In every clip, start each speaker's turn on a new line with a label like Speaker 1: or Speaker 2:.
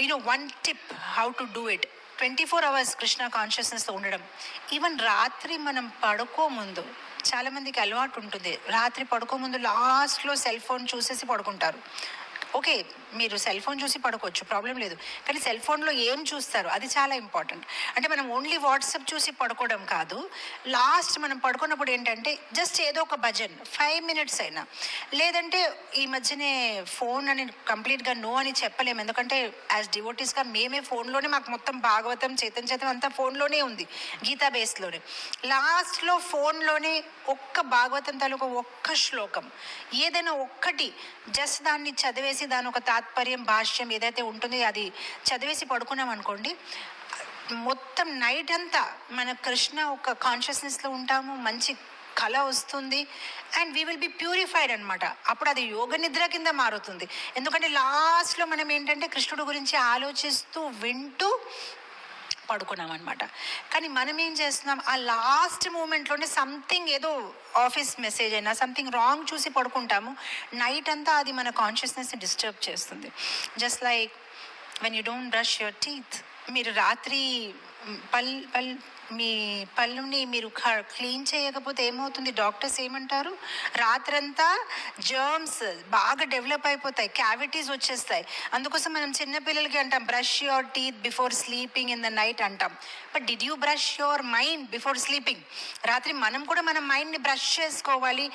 Speaker 1: You know one tip how to do it twenty four hours Krishna కాన్షియస్నెస్తో ఉండడం. Even రాత్రి మనం పడుకో ముందు చాలామందికి అలవాటు ఉంటుంది. రాత్రి పడుకో ముందు లాస్ట్లో సెల్ ఫోన్ చూసేసి పడుకుంటారు. ఓకే మీరు సెల్ ఫోన్ చూసి పడుకోవచ్చు ప్రాబ్లం లేదు. కానీ సెల్ ఫోన్లో ఏం చూస్తారు అది చాలా ఇంపార్టెంట్. అంటే మనం ఓన్లీ వాట్సాప్ చూసి పడుకోవడం కాదు లాస్ట్ మనం పడుకున్నప్పుడు ఏంటంటే జస్ట్ ఏదో ఒక భజన్ ఫైవ్ మినిట్స్ అయినా. లేదంటే ఈ మధ్యనే ఫోన్ అని కంప్లీట్గా నో అని చెప్పలేము. ఎందుకంటే యాజ్ డివోటీస్గా మేమే ఫోన్లోనే మాకు మొత్తం భాగవతం చేతన్ చేతం అంతా ఫోన్లోనే ఉంది గీతా బేస్లోనే. లాస్ట్లో ఫోన్లోనే ఒక్క భాగవతం తాలూకా ఒక్క శ్లోకం ఏదైనా ఒక్కటి జస్ట్ దాన్ని చదివేసి దాని ఒక తాత్పర్యం భాష్యం ఏదైతే ఉంటుందో అది చదివేసి పడుకున్నాం అనుకోండి మొత్తం నైట్ అంతా మన కృష్ణ ఒక కాన్షియస్నెస్లో ఉంటాము మంచి కళ వస్తుంది and we will be purified అనమాట అప్పుడు అది యోగ నిద్ర కింద మారుతుంది. ఎందుకంటే లాస్ట్లో మనం ఏంటంటే కృష్ణుడు గురించి ఆలోచిస్తూ వింటూ పడుకున్నాం అనమాట కానీ మనం ఏం చేస్తున్నాం? ఆ లాస్ట్ మూమెంట్లోనే సంథింగ్ ఏదో ఆఫీస్ మెసేజ్ అయినా సంథింగ్ రాంగ్ చూసి పడుకుంటాము. నైట్ అంతా అది మన కాన్షియస్నెస్ని డిస్టర్బ్ చేస్తుంది. Just like when you don't brush your teeth మీరు రాత్రి పల్ పల్ మీ పళ్ళుని మీరు క్లీన్ చేయకపోతే ఏమవుతుంది? డాక్టర్స్ ఏమంటారు? రాత్రంతా జర్మ్స్ బాగా డెవలప్ అయిపోతాయి క్యావిటీస్ వచ్చేస్తాయి. అందుకోసం మనం చిన్నపిల్లలకి అంటాం brush your teeth before sleeping in the night అంటాం. But did you brush your mind before sleeping రాత్రి మనం కూడా మన మైండ్ని బ్రష్ చేసుకోవాలి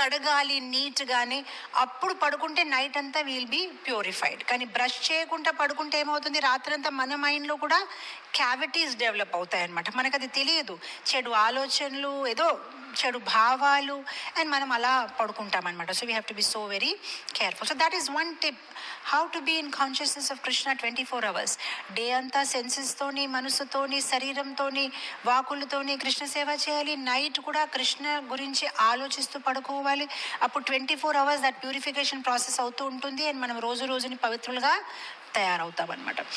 Speaker 1: కడగాలి నీట్గానే. అప్పుడు పడుకుంటే నైట్ అంతా విల్ బీ ప్యూరిఫైడ్ కానీ బ్రష్ చేయకుండా పడుకుంటే ఏమవుతుంది? రాత్రంతా మన మైండ్లో కూడా క్యావిటీస్ డెవలప్ అవుతాయన్నమాట. మనకు అది తెలియదు. చెడు ఆలోచనలు ఏదో చెడు భావాలు అండ్ మనం అలా పడుకుంటామన్నమాట. So we have to be so very careful so that is one tip how to be in consciousness of Krishna twenty four hours day అంతా సెన్సెస్తోని మనసుతోని శరీరంతోని వాకులతోని కృష్ణ సేవ చేయాలి. నైట్ కూడా కృష్ణ గురించి ఆలోచిస్తూ పడుకోవాలి. అప్పుడు twenty four hours that purification process అవుతూ ఉంటుంది. అండ్ మనం రోజు రోజుని పవిత్రులుగా తయారవుతామన్నమాట.